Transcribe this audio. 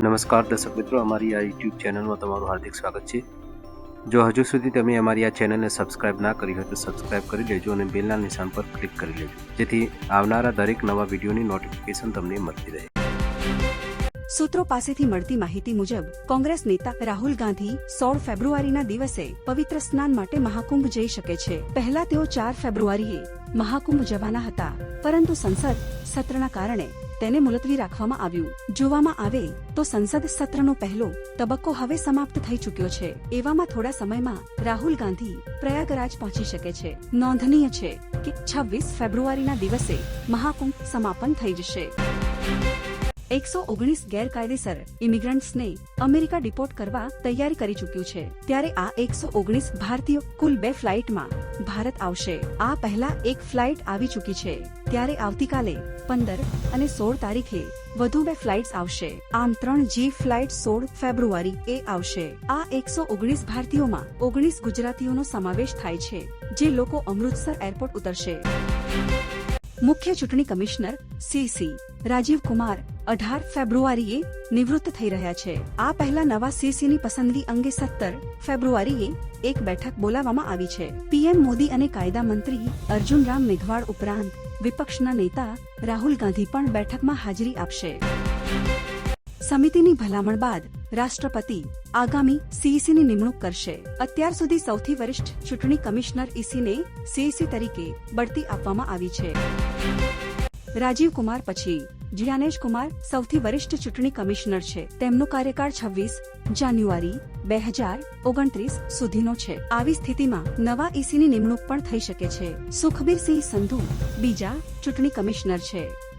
નમસ્કાર દર્શક મિત્રો, અમારી આ યુટ્યુબ ચેનલમાં તમારું હાર્દિક સ્વાગત છે. જો હજુ સુધી તમે અમારી આ ચેનલને સબસ્ક્રાઇબ ના કરી હોય તો સબસ્ક્રાઇબ કરી લેજો અને બેલના નિશાન પર ક્લિક કરી લેજો. જેથી આવનારા દરેક નવા વિડીયોની નોટિફિકેશન તમને મળતી રહે. સૂત્રો પાસેથી મળતી માહિતી મુજબ, કોંગ્રેસ નેતા રાહુલ ગાંધી સોળ ફેબ્રુઆરીના દિવસે પવિત્ર સ્નાન માટે મહાકુંભ જઈ શકે છે. પહેલા તેઓ ચાર ફેબ્રુઆરીએ મહાકુંભ જવાના હતા, પરંતુ સંસદ સત્રના કારણે તેને મુલતવી રાખવામાં આવ્યું. જોવામાં આવે તો સંસદ સત્રનો પહેલો તબક્કો હવે સમાપ્ત થઈ ચૂક્યો છે. એવામાં થોડા સમયમાં રાહુલ ગાંધી પ્રયાગરાજ પહોંચી શકે છે. નોંધનીય છે કે છવ્વીસ ફેબ્રુઆરીના દિવસે મહાકુંભ સમાપન થઈ જશે. એકસો ઓગણીસ ગેરકાયદેસર ઇમિગ્રન્ટ્સને અમેરિકા ડિપોર્ટ કરવા તૈયારી કરી ચૂક્યું છે. ત્યારે આ એકસો ઓગણીસ ભારતીયો કુલ બે ફ્લાઇટમાં ભારત આવશે. આ પહેલા એક ફ્લાઇટ આવી ચૂકી છે. ત્યારે આવતીકાલે પંદર અને સોળ તારીખે વધુ બે ફ્લાઇટ્સ આવશે. આમ ત્રણ જી ફ્લાઇટ સોળ ફેબ્રુઆરી એ આવશે. આ એકસો ઓગણીસ ભારતીયોમાં ઓગણીસ ગુજરાતીઓનો સમાવેશ થાય છે, જે લોકો અમૃતસર એરપોર્ટ ઉતરશે. મુખ્ય ચૂંટણી કમિશનર સીસી રાજીવ કુમાર અઢાર ફેબ્રુઆરીએ નિવૃત્ત થઈ રહ્યા છે. આ પહેલા નવા સીસીની પસંદગી અંગે સત્તર ફેબ્રુઆરીએ એક બેઠક બોલાવવામાં આવી છે. પીએમ મોદી અને કાયદા મંત્રી અર્જુન રામ મેઘવાળ ઉપરાંત વિપક્ષના નેતા રાહુલ ગાંધી પણ બેઠકમાં હાજરી આપશે. સમિતિની ભલામણ બાદ રાષ્ટ્રપતિ આગામી સીઈસીની નિમણૂક કરશે. અત્યાર સુધી સૌથી વરિષ્ઠ ચૂંટણી કમિશનર ઈસીને સીઈસી તરીકે બઢતી આપવામાં આવી છે. રાજીવ કુમાર પછી જ્ઞાનેશ કુમાર સૌથી વરિષ્ઠ ચૂંટણી કમિશનર છે. તેમનો કાર્યકાળ છવ્વીસ જાન્યુઆરી બે હજાર ઓગણત્રીસ સુધીનો છે. આવી સ્થિતિમાં નવા ઈસીની નિમણૂક પણ થઈ શકે છે. સુખબીર સિંહ સંધુ બીજા ચૂંટણી કમિશનર છે.